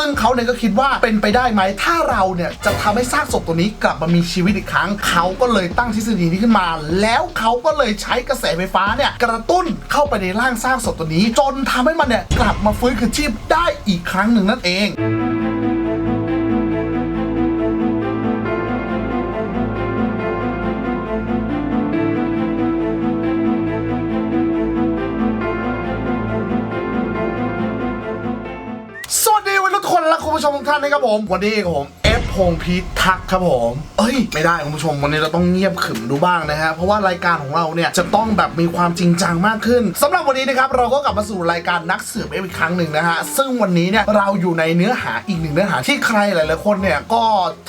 ซึ่งเขาเนี่ยก็คิดว่าเป็นไปได้ไหมถ้าเราเนี่ยจะทำให้ซากศพตัวนี้กลับมามีชีวิตอีกครั้ง เขาก็เลยตั้งทฤษฎีนี้ขึ้นมา แล้วเขาก็เลยใช้กระแสไฟฟ้าเนี่ยกระตุ้นเข้าไปในร่างซากศพตัวนี้ จนทำให้มันเนี่ยกลับมาฟื้นคืนชีพได้อีกครั้งหนึ่งนั่นเอง คุณผู้ชมทุกท่านนะครับผม วันนี้ผมเอฟ พงษ์พิทักษ์ครับผม เอ้ย ไม่ได้คุณผู้ชมวันนี้เราต้องเงียบขรึมดูบ้างนะฮะเพราะว่ารายการของเราเนี่ยจะต้องแบบมีความจริงจังมากขึ้นสำหรับวันนี้นะครับเราก็กลับมาสู่รายการนักสืบเอฟอีกครั้งหนึ่งนะฮะซึ่งวันนี้เนี่ยเราอยู่ในเนื้อหาอีกหนึ่งเนื้อหาที่ใครหลายๆคนเนี่ยก็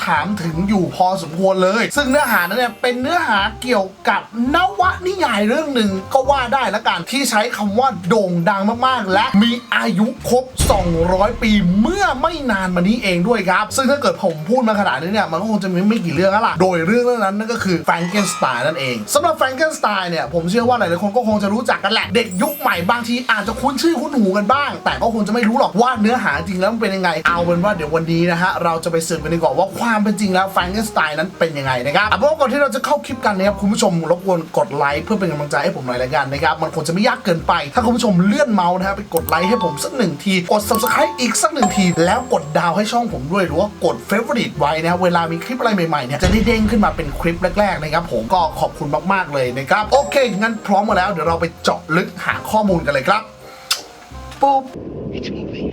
ถามถึงอยู่พอสมควรเลย ซึ่งเนื้อหานั้นเนี่ยเป็นเนื้อหาเกี่ยวกับนวนิยายเรื่องหนึ่งก็ว่าได้ละกันที่ใช้คำว่าโด่งดังมากๆ และมีอายุครบ 200 ปีเมื่อไม่นานมานี้เองด้วยครับ ซึ่งถ้าเกิดผมพูดมาขนาดนี้เนี่ยมันก็คงจะมีไม่กี่เรื่องแล้วล่ะโดยเรื่องเรื่องนั้นนั่นก็คือแฟรงเกนสไตน์นั่นเองสำหรับแฟรงเกนสไตน์เนี่ยผมเชื่อว่าหลายๆคนก็คงจะรู้จักกันแหละ เด็กยุคใหม่บางทีอาจจะคุ้นชื่อคุ้นหูกันบ้าง แต่ก็คงจะไม่รู้หรอกว่าเนื้อหาจริงแล้วมันเป็นยังไงเอาเป็นว่าเดี๋ยววันนี้นะฮะเราจะไปสืบกันดีกว่าว่าความเป็นจริงแล้วแฟรงเกนสไตน์นั้นเป็นยังไงนะครับเอาเป็นว่าก่อนที่เราจะเข้าคลิปกันนะครับคุณผู้ชมรบกวนกดไลค์เพื่อเป็นกำลังใจให้ผมหน่อยละกันนะครับมันคงจะไม่ยากเกินไป ถ้าคุณผู้ชมเลื่อนเมาส์นะฮะไปกดไลค์ให้ผมสักหนึ่งทีกด subscribe อีกสักหนึ่งทีแล้วกดดาวให้ช่องผมด้วยหรือว่ากด favorite ไว้นะครับเวลามีคลิปอะไรใหม่ๆเนี่ยจะได้เด้งขึ้นมาเป็นคลิปแรกๆนะครับผมก็ขอบคุณมากๆเลยนะครับโอเคงั้นพร้อมมาแล้วเดี๋ยวเราไปเจาะลึกหาข้อมูลกันเลยครับปุ๊บ It's moving.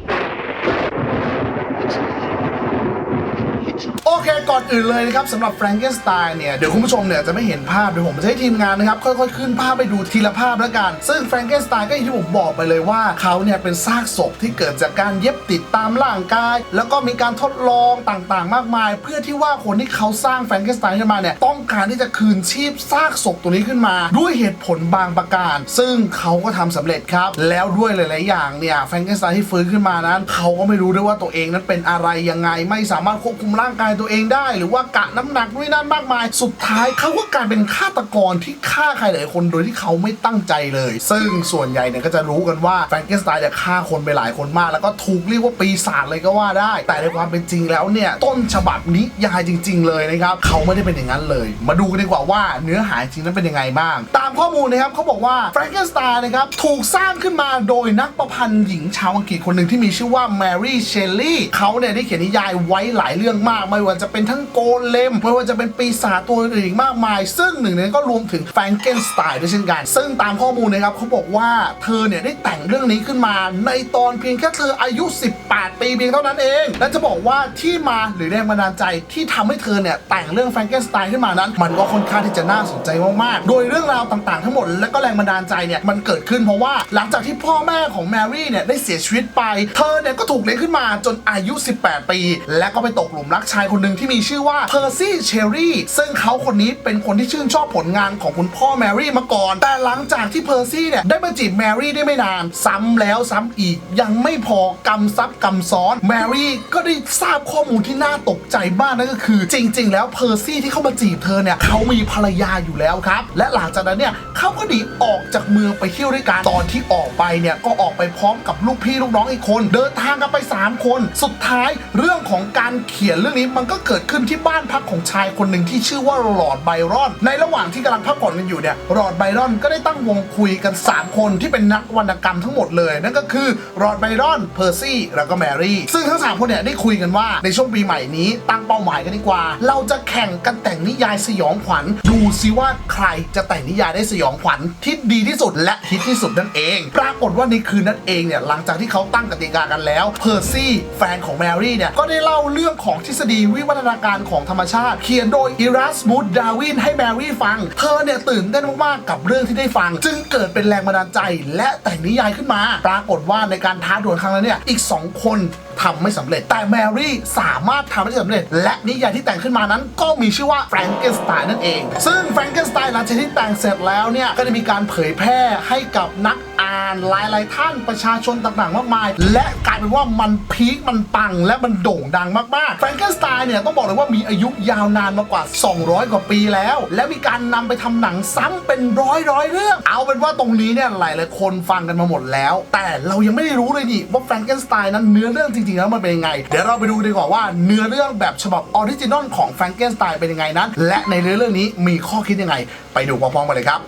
It's alive. It's โอเค ก่อนอื่นเลยนะครับสำหรับแฟรงเกนสไตน์เนี่ย เดี๋ยวคุณผู้ชมเนี่ยจะไม่เห็นภาพ เดี๋ยวผมจะให้ทีมงานนะครับ ค่อยๆ ขึ้นภาพไปดูทีละภาพแล้วกัน ซึ่งแฟรงเกนสไตน์ก็อย่างที่ผมบอกไปเลยว่าเขาเนี่ยเป็นซากศพที่เกิดจากการเย็บติดตามร่างกาย แล้วก็มีการทดลองต่างๆ มากมาย เพื่อที่ว่าคนที่เขาสร้างแฟรงเกนสไตน์ขึ้นมาเนี่ยต้องการที่จะคืนชีพซากศพตัวนี้ขึ้นมา ด้วยเหตุผลบางประการ ซึ่งเขาก็ทำสำเร็จครับแล้วด้วยหลาย ๆ อย่างเนี่ยแฟรงเกนสไตน์ที่ฟื้นขึ้นมานั้น เขาก็ไม่รู้ด้วยว่าตัวเองนั้นเป็นอะไรยังไงไม่สามารถควบคุมร่างกายตัวเองได้ หรือว่ากะน้ำหนักนู่นนนั่นมากมาย สุดท้ายเขาก็กลายเป็นฆาตกรที่ฆ่าใครหลายคนโดยที่เขาไม่ตั้งใจเลย ซึ่งส่วนใหญ่เนี่ยก็จะรู้กันว่าแฟรงเกนสไตน์เนี่ยฆ่าคนไปหลายคนมาก แล้วก็ถูกเรียกว่าปีศาจเลยก็ว่าได้ แต่ในความเป็นจริงแล้วเนี่ยต้นฉบับนิยายจริง ๆ เลยนะครับเขาไม่ได้เป็นอย่างนั้นเลย มาดูกันดีกว่าว่าเนื้อหาจริงนั้นเป็นยังไงบ้าง ตามข้อมูลนะครับเขาบอกว่าแฟรงเกนสไตน์นะครับถูกสร้างขึ้นมาโดยนักประพันธ์หญิงชาวอังกฤษคนหนึ่งที่มีชื่อว่าแมรี่เชลลี่เขาเนี่ยได้เขียนนิยายไว้หลายเรื่องมากไม่ว่าจะเป็นทั้งโกเลมไม่ว่าจะเป็นปีศาจตัวอื่นมากมาย ซึ่งหนึ่งในนั้นก็รวมถึงแฟรงเกนสไตน์ด้วยเช่นกัน ซึ่งตามข้อมูลนะครับเขาบอกว่าเธอเนี่ยได้แต่งเรื่องนี้ขึ้นมา ในตอนเพียงแค่เธออายุ 18 ปีเพียงเท่านั้นเอง และจะบอกว่าที่มาหรือแรงบันดาลใจที่ทำให้เธอเนี่ยแต่งเรื่องแฟรงเกนสไตน์ขึ้นมานั้น มันก็ค่อนข้างที่จะน่าสนใจมากๆ โดยเรื่องราวต่างๆ ทั้งหมดและก็แรงบันดาลใจเนี่ยมันเกิดขึ้นเพราะว่าหลังจากที่พ่อแม่ของแมรี่เนี่ยได้เสียชีวิตไป เธอเนี่ยก็ถูกเลี้ยงขึ้นมาจนอายุ 18 ปี และก็ไปตกหลุมรักชายคนหนึ่งที่มีชื่อว่าเพอร์ซี่เชอรี่ซึ่งเขาคนนี้เป็นคนที่ชื่นชอบผลงานของคุณพ่อแมรี่มาก่อน แต่หลังจากที่เพอร์ซี่เนี่ยได้มาจีบแมรี่ได้ไม่นาน ซ้ำแล้วซ้ำอีก ยังไม่พอกำซับกำซ้อนแมรี่ก็ได้ทราบข้อมูลที่น่าตกใจมากนั่นก็คือ จริง ๆ แล้วเพอร์ซี่ที่เข้ามาจีบเธอเนี่ยเขามีภรรยาอยู่แล้วครับ และหลังจากนั้นเนี่ยเขาก็หนีออกจากเมืองไปเที่ยวด้วยกันตอนที่ออกไปเนี่ยก็ออกไปพร้อมกับลูกพี่ลูกน้องอีกคน เดินทางกันไป 3 คน สุดท้ายเรื่องของการเขียนเรื่องนี้มันก็เกิดขึ้นที่บ้านพักของชายคนหนึ่งที่ชื่อว่าลอร์ดไบรอน ในระหว่างที่กำลังพักผ่อนกันอยู่เนี่ยลอร์ดไบรอนก็ได้ตั้งวงคุยกัน 3 คนที่เป็นนักวรรณกรรมทั้งหมดเลย นั่นก็คือลอร์ดไบรอนเพอร์ซี่แล้วก็แมรี่ซึ่งทั้ง 3 คนเนี่ยได้คุยกันว่าในช่วงปีใหม่นี้ตั้งเป้าหมายกันดีกว่า เราจะแข่งกันแต่งนิยายสยองขวัญดูซิว่าใครจะแต่งนิยายได้สยองขวัญที่ดีที่สุดและฮิตที่สุดนั่นเอง ปรากฏว่าในคืนนั้นเองเนี่ยหลังจากที่เขาตั้งกติกากันแล้วเพอร์ซี่แฟนของแมรี่เนี่ยก็ได้เล่าเรื่องของทฤษฎีวิวัฒนาการของธรรมชาติ เขียนโดยอิรัสมุสดาวินให้แมรี่ฟัง เธอเนี่ยตื่นเต้นมากๆกับเรื่องที่ได้ฟัง จึงเกิดเป็นแรงบันดาลใจ และแต่งนิยายขึ้นมา ปรากฏว่าในการท้าดวลครั้งนั้นเนี่ยอีก 2 คน ทำไม่สำเร็จ แต่แมรี่สามารถทำได้สำเร็จ และนิยายที่แต่งขึ้นมานั้น ก็มีชื่อว่าแฟรงเกนสไตน์นั่นเอง ซึ่งแฟรงเกนสไตน์หลังจากที่แต่งเสร็จแล้วเนี่ยก็ได้มีการเผยแพร่ให้กับนักอ่านานหลายๆท่านประชาชนต่างๆ มากมาย และกลายเป็นว่ามันพีคมันปังและมันโด่งดังมากๆแฟรงเกนสไตน์เนี่ยต้องบอกเลยว่ามีอายุยาวนานมากว่า 200 กว่าปีแล้ว และมีการนำไปทำหนังซ้ำเป็นร้อยร้อยๆเรื่อง เอาเป็นว่าตรงนี้เนี่ยหลายๆคนฟังกันมาหมดแล้ว แต่เรายังไม่ได้รู้เลยนี่ว่าแฟรงเกนสไตน์นั้นเนื้อเรื่องจริงๆแล้วมันเป็นยังไง เดี๋ยวเราไปดูดีกว่าว่าเนื้อเรื่องแบบฉบับออริจินอลของแฟรงเกนสไตน์เป็นยังไงนั้น และในเรื่องนี้มีข้อคิดยังไง ไปดูพร้อมๆกันเลยครับ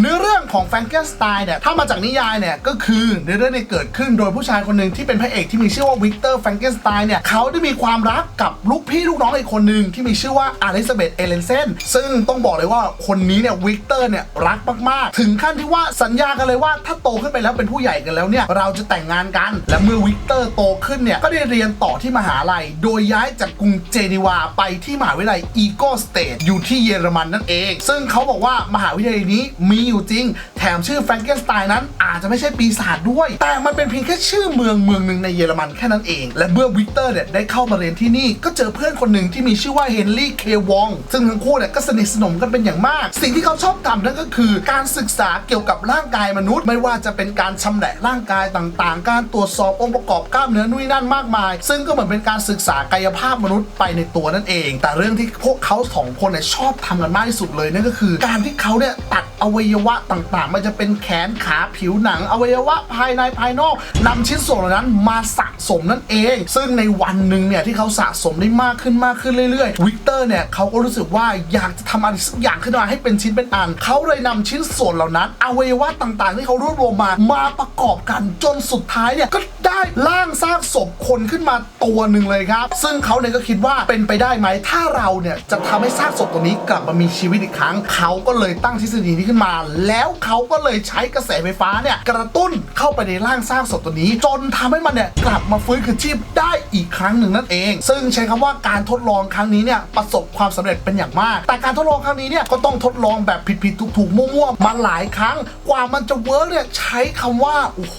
เนื้อเรื่องของแฟรงเกนสไตน์เนี่ยถ้ามาจากนิยายเนี่ยก็คือเนื้อเรื่องเนี่ยเกิดขึ้นโดยผู้ชายคนหนึ่งที่เป็นพระเอกที่มีชื่อว่าวิกเตอร์แฟรงเกนสไตน์เนี่ยเขาได้มีความรักกับลูกพี่ลูกน้องอีกคนหนึ่งที่มีชื่อว่าอลิซาเบธเอเลนเซนซึ่งต้องบอกเลยว่าคนนี้เนี่ยวิกเตอร์เนี่ยรักมากๆ ถึงขั้นที่ว่าสัญญากันเลยว่าถ้าโตขึ้นไปแล้วเป็นผู้ใหญ่กันแล้วเนี่ยเราจะแต่งงานกัน และเมื่อวิกเตอร์โตขึ้นเนี่ยก็ได้เรียนต่อที่มหาลัย โดยย้ายจากกรุงเจนีวาไปที่มหาวิทยาลัยอีโกสเตทอยู่ที่เยอรมันนั่นเอง ซึ่งเขาบอกว่ามหาวิทยาลัยนี้มีอยู่จริง แถมชื่อแฟรงเกนสไตน์นั้นอาจจะไม่ใช่ปีศาจด้วย แต่มันเป็นเพียงแค่ชื่อเมืองเมืองหนึ่งในเยอรมันแค่นั้นเอง และเมื่อวิกเตอร์เนี่ยได้เข้ามาเรียนที่นี่ก็เจอเพื่อนคนหนึ่งที่มีชื่อว่าเฮนรี่เควองซึ่งทั้งคู่เนี่ยก็สนิทสนมกันเป็นอย่างมาก สิ่งที่เขาชอบทำนั่นก็คือ การศึกษาเกี่ยวกับร่างกายมนุษย์ ไม่ว่าจะเป็นการชำแหละร่างกายต่างๆ การตรวจสอบองค์ประกอบกล้ามเนื้อนุ่ยนั่นมากมาย ซึ่งก็เหมือนเป็นการศึกษากายภาพมนุษย์ไปในตัวนั่นเอง แต่เรื่องที่พวกเขาสองคนเนี่ยชอบทำกันมากที่สุดเลยนั่นก็คือ การที่เขาเนี่ยตัดอวัยวะต่างๆ มันจะเป็นแขนขาผิวหนัง อวัยวะภายในภายนอกนำชิ้นส่วนเหล่านั้นมาสะสมนั่นเอง ซึ่งในวันหนึ่งเนี่ยที่เขาสะสมได้มากขึ้นมากขึ้นเรื่อยๆวิกเตอร์เนี่ยเขาก็รู้สึกว่าอยากจะทำอะไรสักอย่างขึ้นมาให้เป็นชิ้นเป็นอันเขาเลยนำชิ้นส่วนเหล่านั้น อวัยวะต่างๆ ที่เขารวบรวมมามาประกอบกันจนสุดท้ายเนี่ยก็ได้ร่างสร้างศพคนขึ้นมาตัวหนึ่งเลยครับ ซึ่งเขาเนี่ยก็คิดว่าเป็นไปได้ไหมถ้าเราเนี่ยจะทำให้ซากศพตัวนี้กลับมามีชีวิตอีกครั้ง เขาก็เลยตั้งทฤษฎีนี้ขึ้นมา แล้วเขาก็เลยใช้กระแสไฟฟ้าเนี่ยกระตุ้นเข้าไปในร่างสร้างศพตัวนี้ จนทำให้มันเนี่ยกลับมาฟื้นคืนชีพได้อีกครั้งหนึ่งนั่นเอง ซึ่งใช้คำว่าการทดลองครั้งนี้เนี่ยประสบความสำเร็จเป็นอย่างมาก แต่การทดลองครั้งนี้เนี่ยก็ต้องทดลองแบบผิดๆถูกๆมั่วๆมาหลายครั้ง กว่ามันจะเวิร์กเนี่ยใช้คำว่าโอ้โห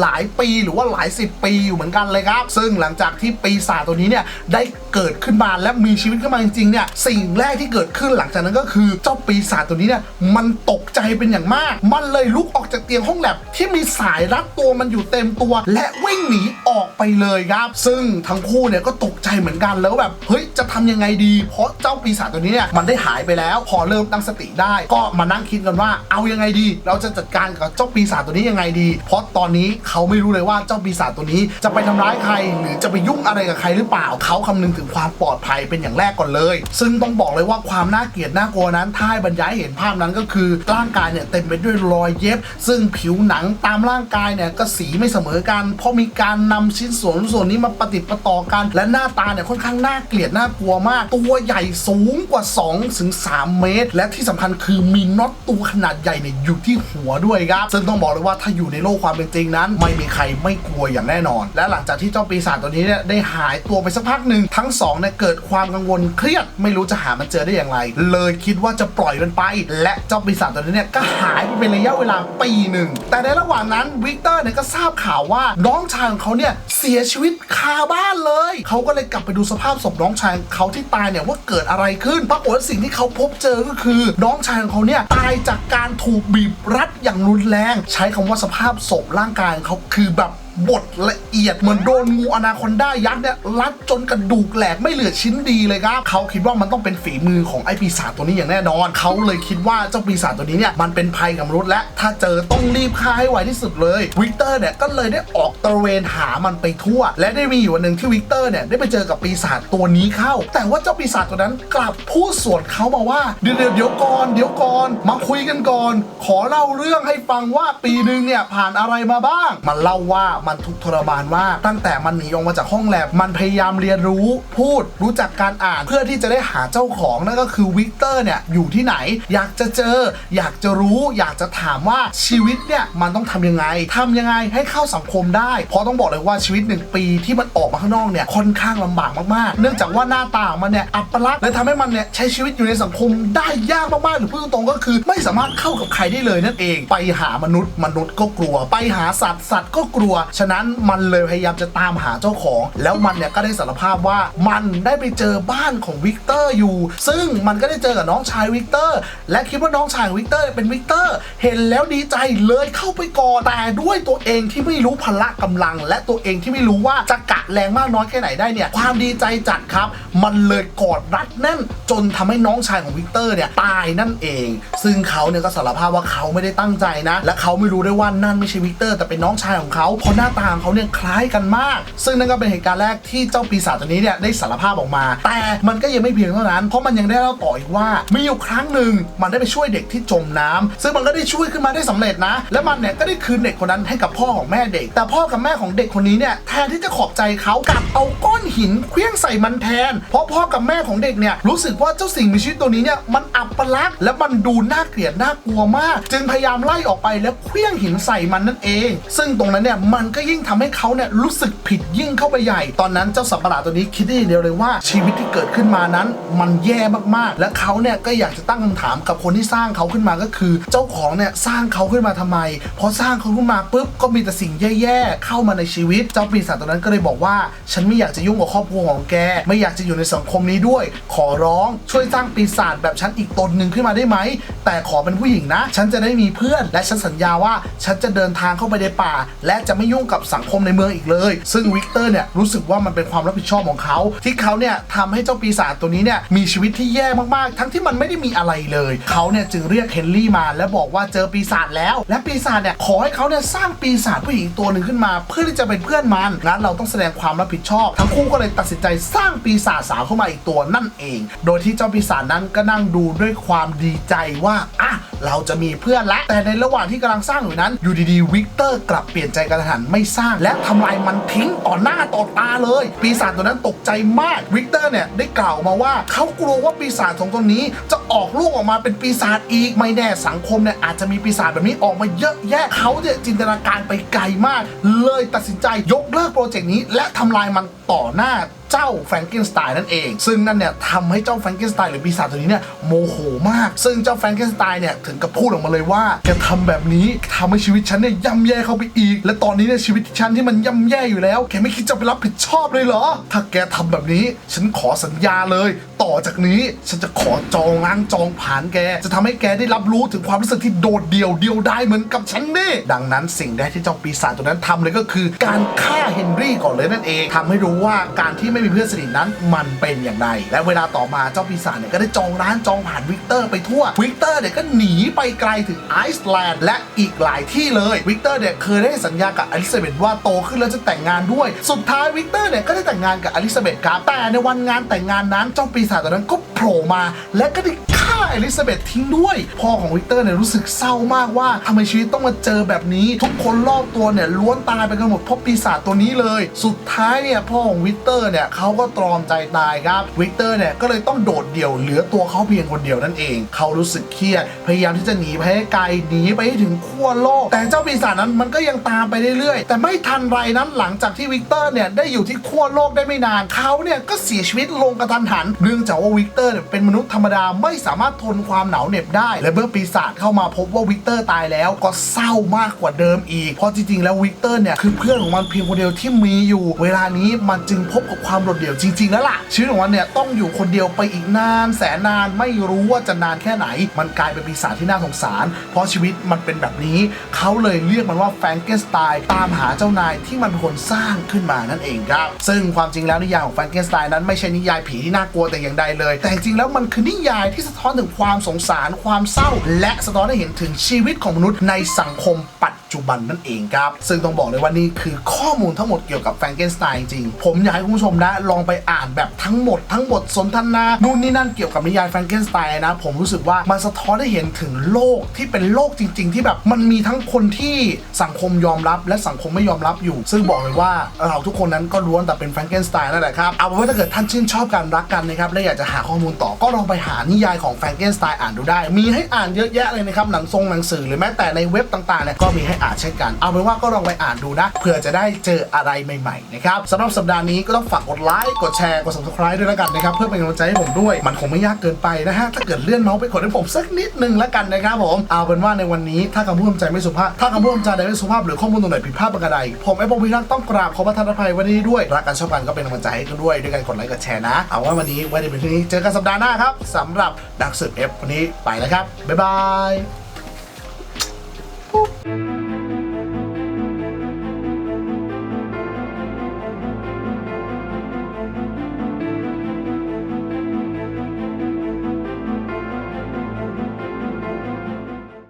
หลายปีหรือว่าหลายสิบปีอยู่เหมือนกันเลยครับ ซึ่งหลังจากที่ปีศาจตัวนี้เนี่ยได้เกิดขึ้นมาและมีชีวิตขึ้นมาจริงๆเนี่ยสิ่งแรกที่เกิดขึ้นหลังจากนั้นก็คือเจ้าปีศาจตัวนี้เนี่ยมันตกใจเป็นอย่างมาก มันเลยลุกออกจากเตียงห้องแลบที่มีสายรัดตัวมันอยู่เต็มตัว และวิ่งหนีออกไปเลยครับ ซึ่งทั้งคู่เนี่ยก็ตกใจเหมือนกันแล้วแบบเฮ้ยจะทำยังไงดี เพราะเจ้าปีศาจตัวนี้เนี่ยมันได้หายไปแล้ว พอเริ่มตั้งสติได้ ก็มานั่งคิดกันว่าเอายังไงดี เราจะจัดการกับเจ้าปีศาจตัวนี้ยังไงดี เพราะตอนนี้เขาไม่รู้เลยว่าเจ้าปีศาจตัวนี้จะไปทำร้ายใคร หรือจะไปยุ่งอะไรกับใครหรือเปล่า เขาคำนึงถึงความปลอดภัยเป็นอย่างแรกก่อนเลย ซึ่งต้องบอกเลยว่าความน่าเกลียดน่ากลัวนั้นถ้าบรรยายเห็นภาพนั้นก็คือร่างกายเนี่ยเต็มไปด้วยรอยเย็บ ซึ่งผิวหนังตามร่างกายเนี่ยก็สีไม่เสมอกัน เพราะมีการนำชิ้นส่วนส่วนนี้มาประติดปะต่อกัน และหน้าตาเนี่ยค่อนข้างน่าเกลียดน่ากลัวมาก ตัวใหญ่สูงกว่า2ถึง3เมตร และที่สำคัญคือมีน็อตตัวขนาดใหญ่เนี่ยอยู่ที่หัวด้วยครับ ซึ่งต้องบอกเลยว่าถ้าอยู่ในโลกความเป็นจริงนั้น ไม่มีใครไม่กลัวอย่างแน่นอน และหลังจากที่เจ้าปีศาจตัวนี้เนี่ยได้หายตัวไปสักพักหนึ่งทั้งสองเนี่ยเกิดความกังวลเครียด ไม่รู้จะหามันเจอได้อย่างไร เลยคิดว่าจะปล่อยมันไป และเจ้าปีศาจตัวนี้เนี่ยก็หายไปเป็นระยะเวลาปีหนึ่ง แต่ในระหว่างนั้นวิกเตอร์เนี่ยก็ทราบข่าวว่าน้องชายของเขาเนี่ยเสียชีวิตคาบ้านเลย เขาก็เลยกลับไปดูสภาพศพน้องชายเขาที่ตายเนี่ยว่าเกิดอะไรขึ้นปรากฏสิ่งที่เขาพบเจอก็คือ น้องชายของเขาเนี่ยตายจากการถูกบีบรัดอย่างรุนแรง ใช้คำว่าสภาพศพร่างกายของเขาคือแบบ บดละเอียดเหมือนโดนงูอนาคอนด้ายักษ์เนี่ยรัดจนกระดูกแหลกไม่เหลือชิ้นดีเลยครับเขาคิดว่ามันต้องเป็นฝีมือของไอ้ปีศาจตัวนี้อย่างแน่นอน เขาเลยคิดว่าเจ้าปีศาจตัวนี้เนี่ยมันเป็นภัยกับมนุษย์และถ้าเจอต้องรีบฆ่าให้ไวที่สุดเลยวิกเตอร์เนี่ยก็เลยได้ออกตระเวนหามันไปทั่ว และได้มีอยู่วันหนึ่งที่วิกเตอร์เนี่ยได้ไปเจอกับปีศาจตัวนี้เข้า แต่ว่าเจ้าปีศาจตัวนั้นกลับพูดสวนเขามาว่าเดี๋ยวเดี๋ยวก่อนเดี๋ยวก่อนมาคุยกันก่อน ขอเล่าเรื่องให้ฟังว่าปีหนึ่งเนี่ยผ่านอะไรมาบ้าง มันเล่าว่ามันทุกทรมานมากตั้งแต่มันหนีออกมาจากห้องแลบมันพยายามเรียนรู้พูดรู้จักการอ่านเพื่อที่จะได้หาเจ้าของนั่นก็คือวิกเตอร์เนี่ยอยู่ที่ไหน อยากจะเจอ อยากจะรู้ อยากจะถามว่าชีวิตเนี่ยมันต้องทำยังไงทำยังไงให้เข้าสังคมได้ เพราะต้องบอกเลยว่าชีวิตหนึ่งปีที่มันออกมาข้างนอกเนี่ยค่อนข้างลำบากมากๆ เนื่องจากว่าหน้าตามันเนี่ยอัปลักษณ์และทำให้มันเนี่ยใช้ชีวิตอยู่ในสังคมได้ยากมากๆหรือพูดตรงๆก็คือ ไม่สามารถเข้ากับใครได้เลยนั่นเอง ไปหามนุษย์มนุษย์ก็กลัว ไปหาสัตว์สัตว์ก็กลัวฉะนั้นมันเลยพยายามจะตามหาเจ้าของ แล้วมันเนี่ยก็ได้สารภาพว่ามันได้ไปเจอบ้านของวิกเตอร์อยู่ ซึ่งมันก็ได้เจอกับน้องชายวิกเตอร์ และคิดว่าน้องชายของวิกเตอร์เป็นวิกเตอร์ เห็นแล้วดีใจเลยเข้าไปกอดแต่ด้วยตัวเองที่ไม่รู้พละกำลัง และตัวเองที่ไม่รู้ว่าจะกะแรงมากน้อยแค่ไหนได้เนี่ย ความดีใจจัดครับ มันเลยกอดรัดแน่น จนทำให้น้องชายของวิกเตอร์เนี่ยตายนั่นเอง ซึ่งเขาเนี่ยก็สารภาพว่าเขาไม่ได้ตั้งใจนะ และเขาไม่รู้ด้วยว่านั่นไม่ใช่วิกเตอร์แต่เป็นน้องชายของเขาเพราะน้าตาของเขาเนี่ยคล้ายกันมาก ซึ่งนั่นก็เป็นเหตุการณ์แรกที่เจ้าปีศาจตัวนี้เนี่ยได้สารภาพออกมา แต่มันก็ยังไม่เพียงเท่านั้น เพราะมันยังได้เล่าต่ออีกว่า มีอยู่ครั้งหนึ่งมันได้ไปช่วยเด็กที่จมน้ำซึ่งมันก็ได้ช่วยขึ้นมาได้สำเร็จนะ และมันเนี่ยก็ได้คืนเด็กคนนั้นให้กับพ่อของแม่เด็ก แต่พ่อกับแม่ของเด็กคนนี้เนี่ยแทนที่จะขอบใจเขากลับเอาก้อนหินเคลี้ยงใส่มันแทน เพราะพ่อกับแม่ของเด็กเนี่ยรู้สึกว่าเจ้าสิ่งมีชีวิตตัวนี้เนี่ยมันอับปลักษณ์และมันดูน่าเกลียดน่ากลัวมาก จึงพยายามไล่ออกไปแล้วเคลี้ยงหินใส่มันนั่นเอง ซึ่งตรงนั้นเนี่ยมันก็ยิ่งทำให้เขาเนี่ยรู้สึกผิดยิ่งเข้าไปใหญ่ ตอนนั้นเจ้าสัตว์ประหลาดตัวนี้คิดได้ย่างเดียวเลยว่าชีวิตที่เกิดขึ้นมานั้น มันแย่มากๆ และเขาเนี่ยก็อยากจะตั้งคำถามกับคนที่สร้างเขาขึ้นมาก็คือ เจ้าของเนี่ยสร้างเขาขึ้นมาทำไมพอสร้างเขาขึ้นมาปุ๊บก็มีแต่สิ่งแย่ๆเข้ามาในชีวิต เจ้าปีศาจตัวนั้นก็เลยบอกว่า ฉันไม่อยากจะยุ่งกับครอบครัวของแก ไม่อยากจะอยู่ในสังคมนี้ด้วย ขอร้องช่วยสร้างปีศาจแบบฉันอีกตนหนึ่งขึ้นมาได้ไหมแต่ขอเป็นผู้หญิงนะ ฉันจะได้มีเพื่อน และฉันสัญญาว่าฉันจะเดินทางเข้าไปในป่า และจะไม่ยุ่งกับสังคมในเมืองอีกเลย ซึ่งวิกเตอร์เนี่ยรู้สึกว่ามันเป็นความรับผิดชอบของเขา ที่เขาเนี่ยทำให้เจ้าปีศาจตัวนี้เนี่ยมีชีวิตที่แย่มากๆ ทั้งที่มันไม่ได้มีอะไรเลย เขาเนี่ยจึงเรียกเฮนรี่มาและบอกว่าเจอปีศาจแล้ว และปีศาจเนี่ยขอให้เขาเนี่ยสร้างปีศาจผู้หญิงตัวหนึ่งขึ้นมา เพื่อที่จะเป็นเพื่อนมันงั้นเราต้องแสดงความรับผิดชอบ ทั้งคู่ก็เลยตัดสินใจสร้างปีศาจสาวเข้ามาอีกตัวนั่นเอง โดยที่เจ้าปีศาจนั้นก็นั่งดูด้วยความดีใจว่าอะ เราจะมีเพื่อนละ แต่ในระหว่างที่กำลังสร้างอยู่นั้น อยู่ดีๆ วิกเตอร์กลับเปลี่ยนใจกระทันหันไม่สร้าง และทำลายมันทิ้งต่อหน้าต่อตาเลย ปีศาจตัวนั้นตกใจมาก วิกเตอร์เนี่ยได้กล่าวมาว่าเขากลัวว่าปีศาจสองตัวนี้จะออกลูกออกมาเป็นปีศาจอีก ไม่แน่สังคมเนี่ยอาจจะมีปีศาจแบบนี้ออกมาเยอะแยะเขาเนี่ยจินตนาการไปไกลมาก เลยตัดสินใจยกเลิกโปรเจกต์นี้ และทำลายมันต่อหน้า เจ้าแฟรงเกนสไตน์นั่นเอง ซึ่งนั่นเนี่ยทำให้เจ้าแฟรงเกนสไตน์หรือปีศาจตัวนี้เนี่ยโมโหมาก ซึ่งเจ้าแฟรงเกนสไตน์เนี่ยถึงกับพูดออกมาเลยว่าแกทำแบบนี้ทำให้ชีวิตฉันเนี่ยย่ำแย่เข้าไปอีก และตอนนี้เนี่ยชีวิตฉันที่มันย่ำแย่อยู่แล้ว แกไม่คิดจะไปรับผิดชอบเลยเหรอ ถ้าแกทำแบบนี้ ฉันขอสัญญาเลย ต่อจากนี้ฉันจะขอจองล้างจองผ่านแก จะทำให้แกได้รับรู้ถึงความรู้สึกที่โดดเดี่ยวเดียวได้เหมือนกับฉันนี่ดังนั้นสิ่งแรกที่เจ้าปีศาจตัวนั้นทำเลยก็คือ การฆ่าเฮนรี่ก่อนเลยนั่นเองทำให้รู้ว่าการที่ไม่มีเพื่อนสนิทนั้นมันเป็นอย่างไร และเวลาต่อมาเจ้าปีศาจเนี่ยก็ได้จองร้านจองผ่านวิกเตอร์ไปทั่ว วิกเตอร์เนี่ยก็หนีไปไกลถึงไอซ์แลนด์และอีกหลายที่เลย วิกเตอร์เนี่ยเคยได้สัญญากับอลิซาเบธว่าโตขึ้นแล้วจะแต่งงานด้วย สุดท้ายวิกเตอร์เนี่ยก็ได้แต่งงานกับอลิซาเบธครับแต่ในวันงานแต่งงานนั้นเจ้าปีศาจตัวนั้นก็โผล่มาและก็ได้ฆ่า อลิซาเบธทิ้งด้วย พ่อของวิกเตอร์เนี่ยรู้สึกเศร้ามากว่าทำไมชีวิตต้องมาเจอแบบนี้ ทุกคนรอบตัวเนี่ยล้วนตายไปกันหมดเพราะปีศาจตัวนี้เลย สุดท้ายเนี่ยพ่อของวิกเตอร์เนี่ยเขาก็ตรอมใจตายครับวิกเตอร์เนี่ยก็เลยต้องโดดเดี่ยวเหลือตัวเขาเพียงคนเดียวนั่นเอง เขารู้สึกเครียดพยายามที่จะหนีไปให้ไกลหนีไปให้ถึงขั้วโลก แต่เจ้าปีศาจนั้นมันก็ยังตามไปเรื่อยๆ แต่ไม่ทันไรนั้นหลังจากที่วิกเตอร์เนี่ยได้อยู่ที่ขั้วโลกได้ไม่นานเขาเนี่ยก็เสียชีวิตลงกระทันหันเนื่องจากว่าวิกเตอร์เนี่ยเป็นมนุษย์ธรรมดาไม่สามารถทนความหนาวเหน็บได้ และเมื่อปีศาจเข้ามาพบว่าวิกเตอร์ตายแล้วก็เศร้ามากกว่าเดิมอีก เพราะจริงๆ แล้ววิกเตอร์เนี่ยคือเพื่อนของมันเพียงคนเดียวที่มีอยู่ เวลานี้มันจึงพบกับความโดดเดี่ยวจริงๆ แล้วล่ะ ชีวิตของมันเนี่ยต้องอยู่คนเดียวไปอีกนาน แสนนานไม่รู้ว่าจะนานแค่ไหน มันกลายเป็นปีศาจที่น่าสงสาร เพราะชีวิตมันเป็นแบบนี้ เขาเลยเรียกมันว่าแฟรงเกนสไตน์ตามหาเจ้านายที่มันเป็นคนสร้างขึ้นมานั่นเองครับ ซึ่งความจริงแล้วนิยายของแฟรงเกนสไตน์นั้นไม่ใช่นิยายผีที่น่ากลัวแต่อย่างใดเลย แต่จริงๆแล้วมันคือนิยายที่สะท้อนถึงความสงสาร ความเศร้า และสะท้อนให้เห็นถึงชีวิตของมนุษย์ในสังคมปัจจุบันนั่นเองครับ ซึ่งต้องบอกเลยว่านี่คือข้อมูลทั้งหมดเกี่ยวกับแฟรงเกนสไตน์จริง ผมอยากให้คุณผู้ชมนะลองไปอ่านแบบทั้งหมดทั้งบทสนทนานู่นนี่นั่นเกี่ยวกับนิยายแฟรงเกนสไตน์นะ ผมรู้สึกว่ามันสะท้อนให้เห็นถึงโลกที่เป็นโลกจริง ๆ ที่แบบมันมีทั้งคนที่สังคมยอมรับ และสังคมไม่ยอมรับอยู่ ซึ่งบอกเลยว่าเราทุกคนนั้นก็ล้วนแต่เป็นแฟรงเกนสไตน์นั่นแหละครับเอาเป็นว่าถ้าเกิดท่านชื่นชอบการรักกันนะครับและอยากจะหาข้อมูลต่อก็ลองไปหานิยายของแฟรงเกเก้นสไตล์อ่านดูได้ มีให้อ่านเยอะแยะเลยนะครับหนังทรงหนังสือหรือแม้แต่ในเว็บต่างๆเนี่ยก็มีให้อ่านเช่นกัน เอาเป็นว่าก็ลองไปอ่านดูนะเผื่อจะได้เจออะไรใหม่ๆนะครับสำหรับสัปดาห์นี้ก็ต้องฝากกดไลค์กดแชร์กด subscribe ด้วยแล้วกันนะครับเพื่อเป็นกำลังใจให้ผมด้วย มันคงไม่ยากเกินไปนะฮะถ้าเกิดเลื่อนเมาส์ไปกดให้ผมสักนิดนึงแล้วกันนะครับผมเอาเป็นว่าในวันนี้ถ้าคำพูดใจไม่สุภาพถ้าคำพูดใจใดไม่สุภาพหรือข้อมูลตรงไหนผิดพลาดบังกระไดผมไอ้พงพิทักต้องกราบขอพระทานอภัยวันนี้ด้วยรักกันชอบกันก็เป็นกำลังใจให้กันด้วยด้วยการกดไลค์กดแชร์นะ เอาว่าวันนี้ไว้ในเพีนี้เจอกันสัปดาห์หน้าครับสำหรับดักศึก 10F วันนี้ไปแล้วครับ บ๊ายบาย